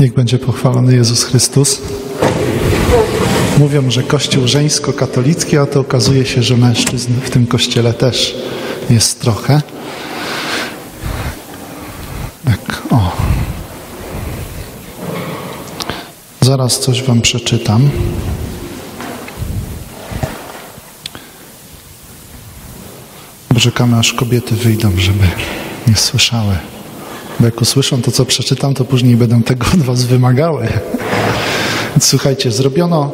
Niech będzie pochwalony Jezus Chrystus. Mówią, że kościół żeńsko-katolicki, a to okazuje się, że mężczyzn w tym kościele też jest trochę. Tak, o. Zaraz coś wam przeczytam. Czekamy aż kobiety wyjdą, żeby nie słyszały. Bo jak usłyszą to, co przeczytam, to później będą tego od was wymagały. Słuchajcie, zrobiono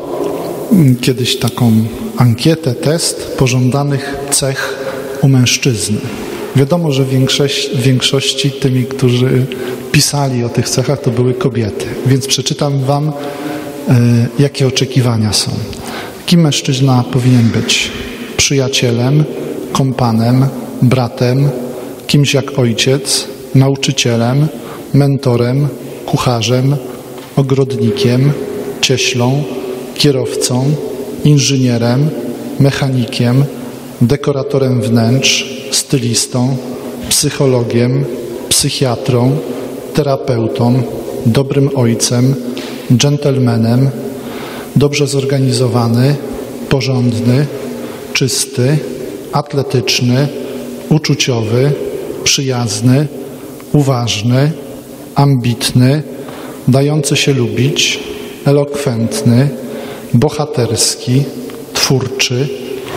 kiedyś taką ankietę, test pożądanych cech u mężczyzny. Wiadomo, że w większości tymi, którzy pisali o tych cechach, to były kobiety. Więc przeczytam wam, y, jakie oczekiwania są. Kim mężczyzna powinien być? Przyjacielem, kompanem, bratem, kimś jak ojciec, nauczycielem, mentorem, kucharzem, ogrodnikiem, cieślą, kierowcą, inżynierem, mechanikiem, dekoratorem wnętrz, stylistą, psychologiem, psychiatrą, terapeutą, dobrym ojcem, dżentelmenem, dobrze zorganizowany, porządny, czysty, atletyczny, uczuciowy, przyjazny, uważny, ambitny, dający się lubić, elokwentny, bohaterski, twórczy,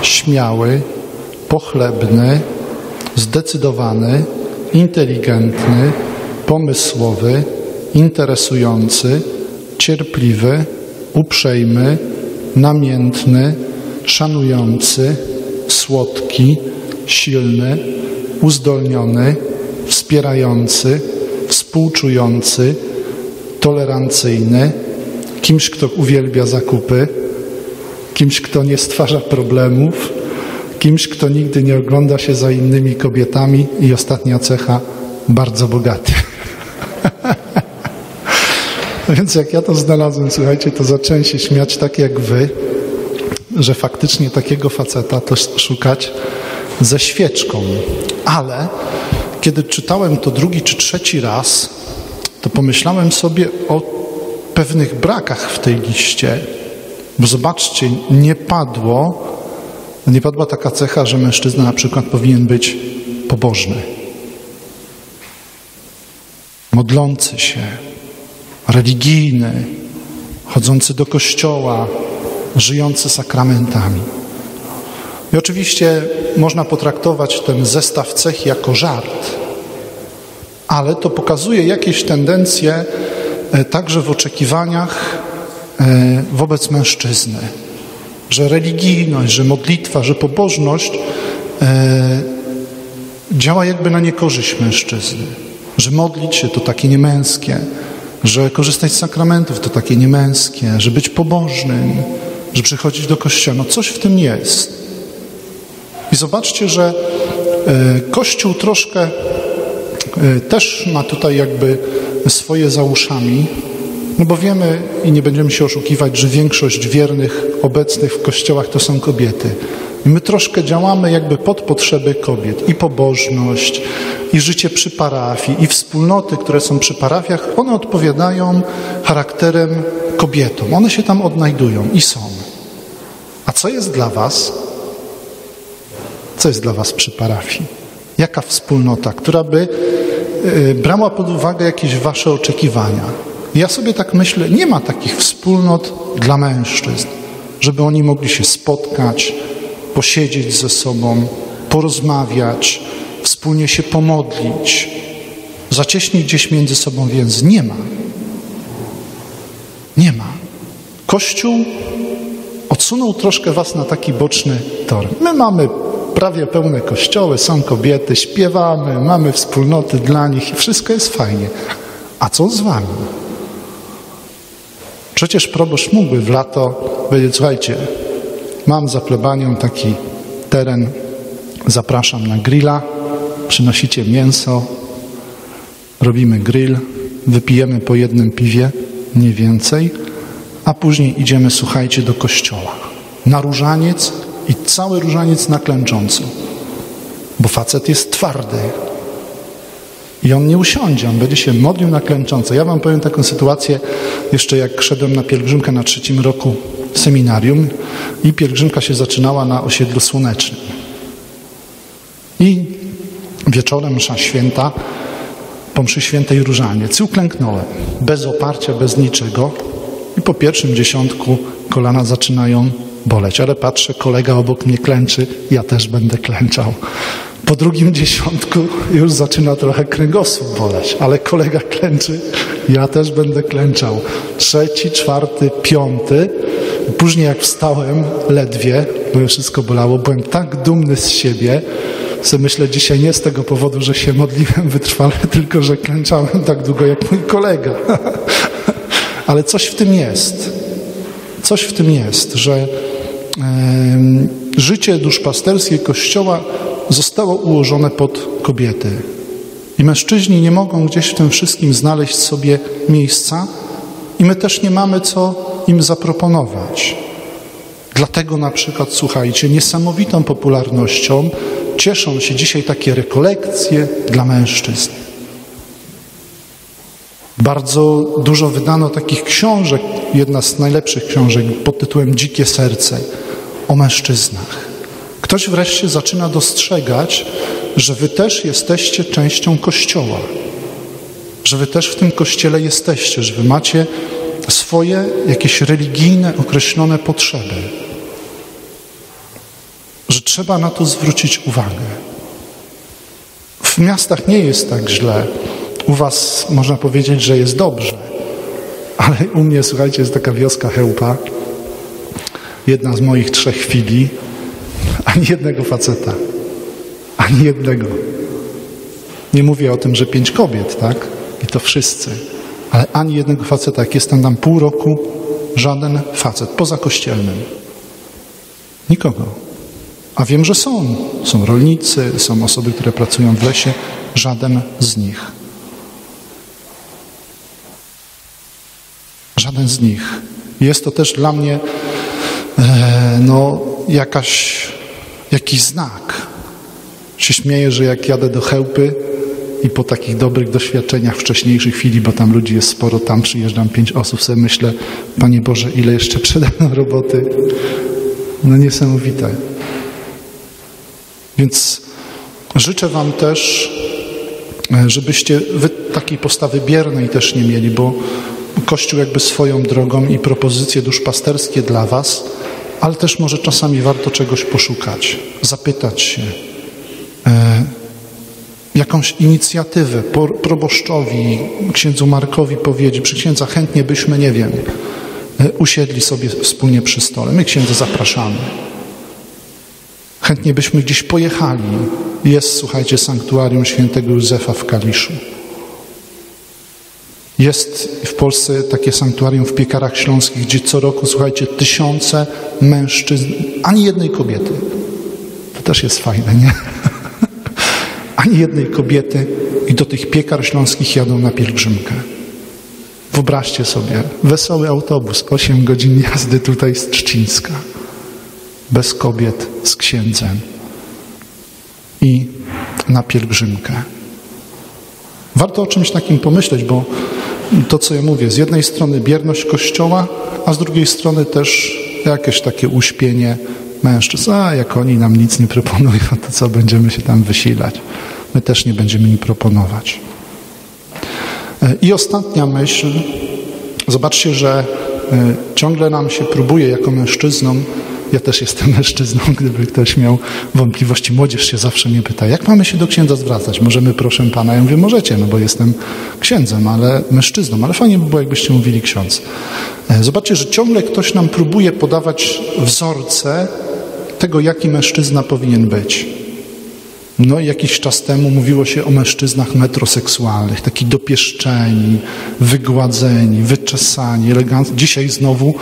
śmiały, pochlebny, zdecydowany, inteligentny, pomysłowy, interesujący, cierpliwy, uprzejmy, namiętny, szanujący, słodki, silny, uzdolniony, wspierający, współczujący, tolerancyjny, kimś, kto uwielbia zakupy, kimś, kto nie stwarza problemów, kimś, kto nigdy nie ogląda się za innymi kobietami i ostatnia cecha, bardzo bogaty. Więc jak ja to znalazłem, słuchajcie, to zacząłem się śmiać tak jak wy, że faktycznie takiego faceta to szukać ze świeczką. Ale kiedy czytałem to drugi czy trzeci raz, to pomyślałem sobie o pewnych brakach w tej liście. Bo zobaczcie, nie padło, nie padła taka cecha, że mężczyzna na przykład powinien być pobożny, modlący się, religijny, chodzący do kościoła, żyjący sakramentami. I oczywiście można potraktować ten zestaw cech jako żart, ale to pokazuje jakieś tendencje e, także w oczekiwaniach e, wobec mężczyzny. Że religijność, że modlitwa, że pobożność e, działa jakby na niekorzyść mężczyzny. Że modlić się to takie niemęskie, że korzystać z sakramentów to takie niemęskie, że być pobożnym, że przychodzić do kościoła. No coś w tym jest. I zobaczcie, że e, Kościół troszkę e, też ma tutaj jakby swoje za uszami, no bo wiemy i nie będziemy się oszukiwać, że większość wiernych obecnych w kościołach to są kobiety. I my troszkę działamy jakby pod potrzeby kobiet. I pobożność, i życie przy parafii, i wspólnoty, które są przy parafiach, one odpowiadają charakterem kobietom. One się tam odnajdują i są. A co jest dla Was? Co jest dla Was przy parafii? Jaka wspólnota, która by y, brała pod uwagę jakieś Wasze oczekiwania? Ja sobie tak myślę, nie ma takich wspólnot dla mężczyzn, żeby oni mogli się spotkać, posiedzieć ze sobą, porozmawiać, wspólnie się pomodlić, zacieśnić gdzieś między sobą więc nie ma. Nie ma. Kościół odsunął troszkę was na taki boczny tor. My mamy prawie pełne kościoły, są kobiety, śpiewamy, mamy wspólnoty dla nich i wszystko jest fajnie. A co z wami? Przecież proboszcz mógłby w lato powiedzieć, słuchajcie, mam za plebanią taki teren, zapraszam na grilla, przynosicie mięso, robimy grill, wypijemy po jednym piwie, nie więcej, a później idziemy, słuchajcie, do kościoła. Na różaniec i cały różaniec na klęcząco. Bo facet jest twardy. I on nie usiądzie, on będzie się modlił na klęcząco. Ja wam powiem taką sytuację, jeszcze jak szedłem na pielgrzymkę na trzecim roku seminarium i pielgrzymka się zaczynała na osiedlu słonecznym. I wieczorem msza święta, po mszy świętej różaniec. I uklęknąłem, bez oparcia, bez niczego. I po pierwszym dziesiątku kolana zaczynają boleć. Ale patrzę, kolega obok mnie klęczy, ja też będę klęczał. Po drugim dziesiątku już zaczyna trochę kręgosłup boleć, ale kolega klęczy, ja też będę klęczał. Trzeci, czwarty, piąty. Później jak wstałem, ledwie, bo już wszystko bolało, byłem tak dumny z siebie, że myślę dzisiaj nie z tego powodu, że się modliłem wytrwale, tylko że klęczałem tak długo jak mój kolega. ale coś w tym jest. Coś w tym jest, że życie duszpasterskie Kościoła zostało ułożone pod kobiety. I mężczyźni nie mogą gdzieś w tym wszystkim znaleźć sobie miejsca, i my też nie mamy co im zaproponować. Dlatego na przykład, słuchajcie, niesamowitą popularnością cieszą się dzisiaj takie rekolekcje dla mężczyzn. Bardzo dużo wydano takich książek, jedna z najlepszych książek pod tytułem Dzikie serce o mężczyznach. Ktoś wreszcie zaczyna dostrzegać, że wy też jesteście częścią Kościoła, że wy też w tym Kościele jesteście, że wy macie swoje jakieś religijne, określone potrzeby, że trzeba na to zwrócić uwagę. W miastach nie jest tak źle. U was można powiedzieć, że jest dobrze. Ale u mnie, słuchajcie, jest taka wioska Chełpa, jedna z moich trzech chwili, ani jednego faceta. Ani jednego. Nie mówię o tym, że pięć kobiet, tak? I to wszyscy. Ale ani jednego faceta. Jak jestem tam pół roku, żaden facet, poza kościelnym. Nikogo. A wiem, że są. Są rolnicy, są osoby, które pracują w lesie. Żaden z nich. Żaden z nich. Jest to też dla mnie no, jakaś jakiś znak. Się śmieję, że jak jadę do Chełpy i po takich dobrych doświadczeniach wcześniejszych chwili, bo tam ludzi jest sporo, tam przyjeżdżam pięć osób, sobie myślę, Panie Boże, ile jeszcze przede mną roboty. No niesamowite. Więc życzę Wam też, żebyście Wy takiej postawy biernej też nie mieli, bo Kościół jakby swoją drogą i propozycje duszpasterskie dla Was ale też może czasami warto czegoś poszukać, zapytać się, e, jakąś inicjatywę proboszczowi, księdzu Markowi powiedzieć, przy księdza chętnie byśmy, nie wiem, e, usiedli sobie wspólnie przy stole. My księdza zapraszamy. Chętnie byśmy gdzieś pojechali. Jest, słuchajcie, sanktuarium świętego Józefa w Kaliszu. Jest w Polsce takie sanktuarium w Piekarach Śląskich, gdzie co roku, słuchajcie, tysiące mężczyzn, ani jednej kobiety. To też jest fajne, nie? ani jednej kobiety i do tych piekar śląskich jadą na pielgrzymkę. Wyobraźcie sobie, wesoły autobus, 8 godzin jazdy tutaj z Trzcińska. Bez kobiet, z księdzem. I na pielgrzymkę. Warto o czymś takim pomyśleć, bo to, co ja mówię, z jednej strony bierność Kościoła, a z drugiej strony też jakieś takie uśpienie mężczyzn. A jak oni nam nic nie proponują, to co będziemy się tam wysilać? My też nie będziemy im proponować. E, I ostatnia myśl. Zobaczcie, że e, ciągle nam się próbuje jako mężczyznom ja też jestem mężczyzną, gdyby ktoś miał wątpliwości. Młodzież się zawsze mnie pyta, jak mamy się do księdza zwracać? Możemy, proszę pana? Ja mówię, możecie, no bo jestem księdzem, ale mężczyzną, ale fajnie by było, jakbyście mówili ksiądz. E, zobaczcie, że ciągle ktoś nam próbuje podawać wzorce tego, jaki mężczyzna powinien być. No i jakiś czas temu mówiło się o mężczyznach metroseksualnych, taki dopieszczeni, wygładzeni, wyczesani, elegancki. Dzisiaj znowu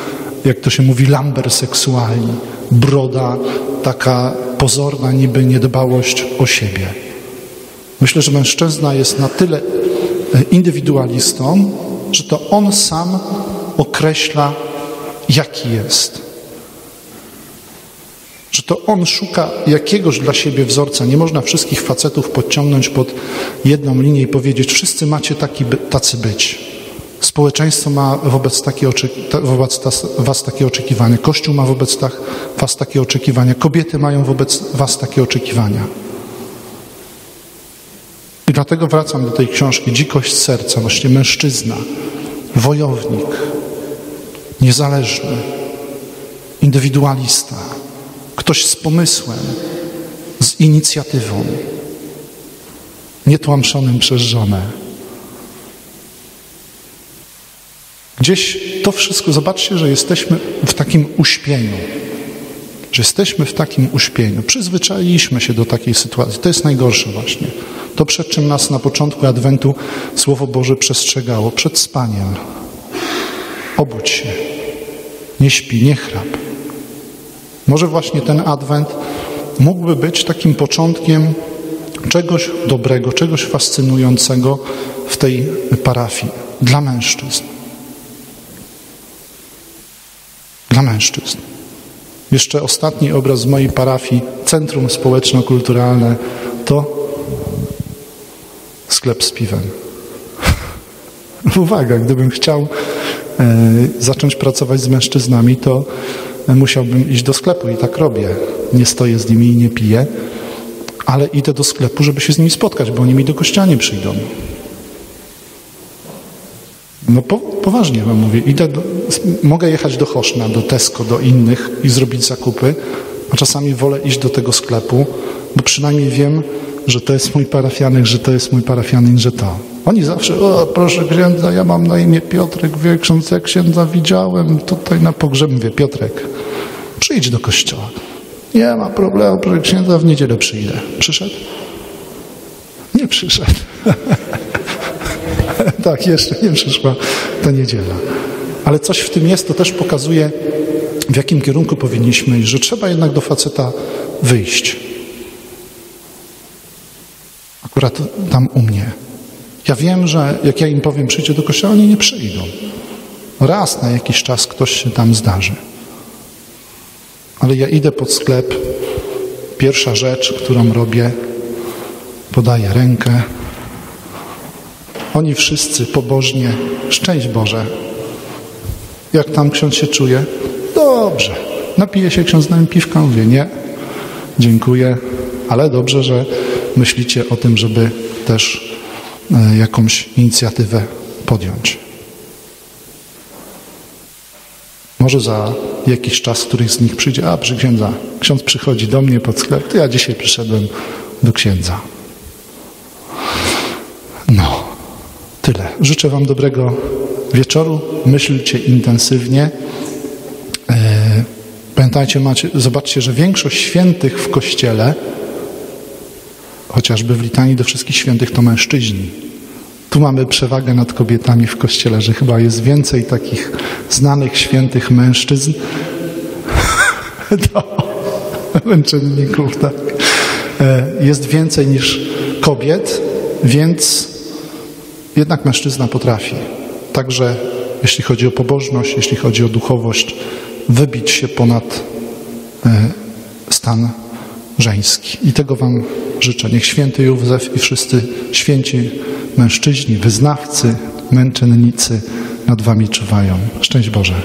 jak to się mówi, lamber seksualni, broda, taka pozorna niby niedbałość o siebie. Myślę, że mężczyzna jest na tyle e, indywidualistą, że to on sam określa, jaki jest. że to on szuka jakiegoś dla siebie wzorca. Nie można wszystkich facetów podciągnąć pod jedną linię i powiedzieć, wszyscy macie taki, tacy być. Społeczeństwo ma wobec, takie wobec was takie oczekiwania. Kościół ma wobec was takie oczekiwania. Kobiety mają wobec was takie oczekiwania. I dlatego wracam do tej książki Dzikość serca, właśnie mężczyzna, wojownik, niezależny, indywidualista, ktoś z pomysłem, z inicjatywą, nietłamszonym przez żonę. Gdzieś to wszystko, zobaczcie, że jesteśmy w takim uśpieniu, że jesteśmy w takim uśpieniu. Przyzwyczailiśmy się do takiej sytuacji. To jest najgorsze właśnie. To, przed czym nas na początku Adwentu Słowo Boże przestrzegało, przed spaniem. Obudź się, nie śpi, nie chrap. Może właśnie ten Adwent mógłby być takim początkiem czegoś dobrego, czegoś fascynującego w tej parafii dla mężczyzn. Dla mężczyzn. Jeszcze ostatni obraz z mojej parafii, Centrum Społeczno-Kulturalne, to sklep z piwem. Uwaga, gdybym chciał e, zacząć pracować z mężczyznami, to musiałbym iść do sklepu i tak robię. Nie stoję z nimi i nie piję, ale idę do sklepu, żeby się z nimi spotkać, bo oni mi do kościoła nie przyjdą. No po, poważnie wam mówię. Idę do, mogę jechać do Choszna, do Tesco, do innych i zrobić zakupy, a czasami wolę iść do tego sklepu, bo przynajmniej wiem, że to jest mój parafianek, że to jest mój parafianin, że to. Oni zawsze, o proszę księdza, ja mam na imię Piotrek, wie ksiądz, jak księdza widziałem tutaj na pogrzeb, mówię, Piotrek, przyjdź do kościoła. Nie ma problemu, proszę księdza, w niedzielę przyjdę. Przyszedł? Nie przyszedł. tak, jeszcze nie przyszła ta niedziela. Ale coś w tym jest, to też pokazuje, w jakim kierunku powinniśmy iść, że trzeba jednak do faceta wyjść. Akurat tam u mnie. Ja wiem, że jak ja im powiem przyjdzie do kościoła, oni nie przyjdą. Raz na jakiś czas ktoś się tam zdarzy. Ale ja idę pod sklep. Pierwsza rzecz, którą robię, podaję rękę. Oni wszyscy pobożnie, szczęść Boże. Jak tam ksiądz się czuje? Dobrze. Napije się ksiądz z nami piwka? Mówię, nie. Dziękuję. Ale dobrze, że myślicie o tym, żeby też e, jakąś inicjatywę podjąć. Może za jakiś czas któryś z nich przyjdzie, a przy księdza, ksiądz przychodzi do mnie pod sklep, to ja dzisiaj przyszedłem do księdza. No, tyle. Życzę Wam dobrego wieczoru. Myślcie intensywnie. E, pamiętajcie, macie, zobaczcie, że większość świętych w Kościele, chociażby w litanii do wszystkich świętych, to mężczyźni. Tu mamy przewagę nad kobietami w Kościele, że chyba jest więcej takich znanych świętych mężczyzn do męczenników, tak. E, jest więcej niż kobiet, więc jednak mężczyzna potrafi. Także jeśli chodzi o pobożność, jeśli chodzi o duchowość, wybić się ponad e, stan żeński. I tego Wam życzę. Niech święty Józef i wszyscy święci mężczyźni, wyznawcy, męczennicy nad Wami czuwają. Szczęść Boże.